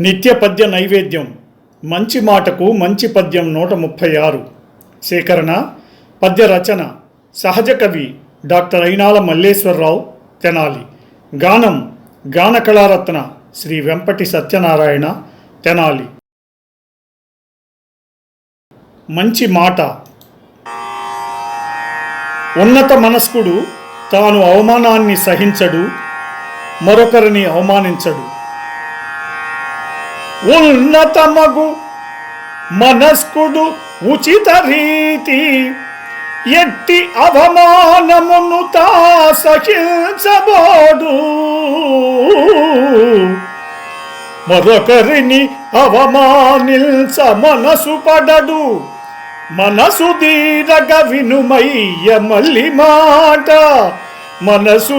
నిత్య పద్య నైవేద్యం. మంచి మాటకు మంచి పద్యం నూట ముప్పై ఆరు. సేకరణ పద్య రచన సహజ కవి డాక్టర్ అయినాల మల్లేశ్వరరావు తెనాలి. గానం గాన కళారత్న శ్రీ వెంపటి సత్యనారాయణ తెనాలి. మంచి మాట. ఉన్నత మనస్కుడు తాను అవమానాన్ని సహించడు మరొకరిని అవమానించడు. ఉన్నతమగు మనస్కుడు ఉచిత రీతి ఎట్టి అవమానమును తా సహించబోడు మరొకరిని అవమానించ మనసు పడడు మనసు దీరగ వినుమయ్య మల్లి మాట మనసు